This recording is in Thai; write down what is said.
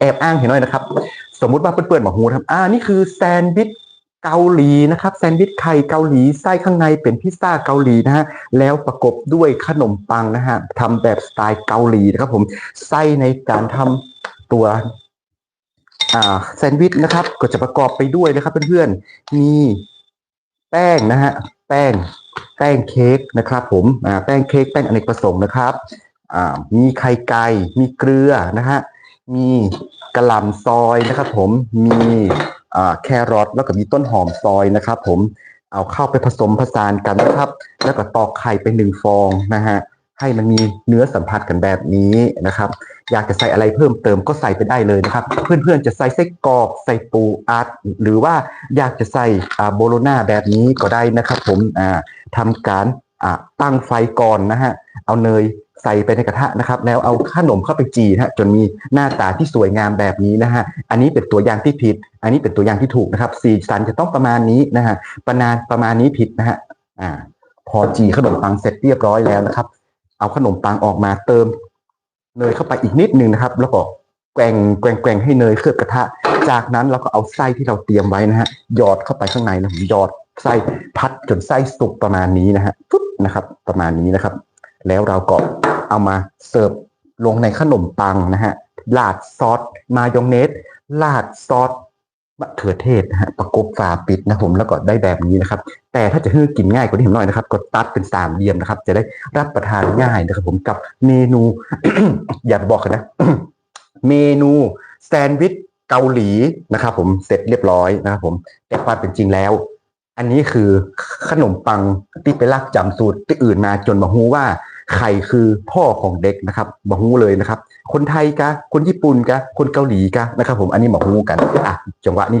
แอบอ้างเห็นหน่อยนะครับ สมมุติว่าเพื่อนๆบอกฮูนะครับอ่านี่คือแซนด์วิชเกาหลีนะครับแซนด์วิชไข่เกาหลีไส้ข้างในเป็นพิซซ่าเกาหลีนะฮะแล้วประกบด้วยขนมปังนะฮะทำแบบสไตล์เกาหลีนะครับผมไส้ในการทำตัวอ่าแซนด์วิชนะครับ ก็จะประกอบไปด้วยนะครับเพื่อนๆมีแป้งนะฮะแป้งแป้งเค้กนะครับผมอ่าแป้งเค้กแป้งอเนกประสงค์นะครับอ่ามีไข่ไก่มีเกลือนะฮะ มีกระหล่ำซอยนะครับ ผมมีแครอทแล้วก็มีต้นหอมซอยนะครับ ผมเอาเข้าไปผสมผสานกันนะครับ แล้วก็ตอกไข่ไปหนึ่งฟองนะฮะให้มันมีเนื้อสัมผัสกันแบบนี้นะครับ อยากจะใส่อะไรเพิ่มเติมก็ใส่ไปได้เลยนะครับ เพื่อนๆจะใส่ไส้กรอกใส่ปูอัดหรือว่าอยากจะใส่อโบโลนาแบบนี้ก็ได้นะครับ ผมอ่าทำการอ่าตั้งไฟก่อนนะฮะเอาเนย ใส่ไปในกระทะนะครับ แล้วเอาขนมเข้าไปจีนะฮะจนมีหน้าตาที่สวยงามแบบนี้นะฮะอันนี้เป็นตัวอย่างที่ผิด อันนี้เป็นตัวอย่างที่ถูกนะครับสีสันจะต้องประมาณนี้นะฮะประมาณประมาณนี้ผิดนะฮะอ่า พอจีขนมปังเสร็จเรียบร้อยแล้วนะครับ เอาขนมปังออกมาเติมเนยเข้าไปอีกนิดนึงนะครับ แล้วก็แกว่งแกว่งแกว่งให้เนยเคลือบกระทะ จากนั้นเราก็เอาไส้ที่เราเตรียมไว้นะฮะหยอดเข้าไปข้างในนะผมหยอดไส้พัดจนไส้สุกประมาณนี้นะฮะปุ๊บนะครับ ประมาณนี้นะครับ แล้วเราก็เอามาเสิร์ฟลงในขนมปังนะฮะราดซอสมายองเนสราดซอสมะเขือเทศนะฮะประกบฝาปิดนะผมแล้วก็ได้แบบนี้นะครับ แต่ถ้าจะให้กินง่ายกว่านี้หน่อยนะครับก็ตัดเป็นสามเหลี่ยมนะครับ จะได้รับประทานง่ายนะครับ ผมกับเมนู อย่าบอกนะ เมนูแซนด์วิชเกาหลีนะครับ ผมเสร็จเรียบร้อยนะครับผมแต่ความเป็นจริงแล้ว อันนี้คือขนมปังที่ไปลากจำสูตรที่อื่นมาจนมาฮู้ว่า ใครคือพ่อของเด็กนะครับมาฮู้เลยนะครับ คนไทยกะคนญี่ปุ่นกะคนเกาหลีกะนะครับ ผมอันนี้มาฮู้กันอะจังหวะนี้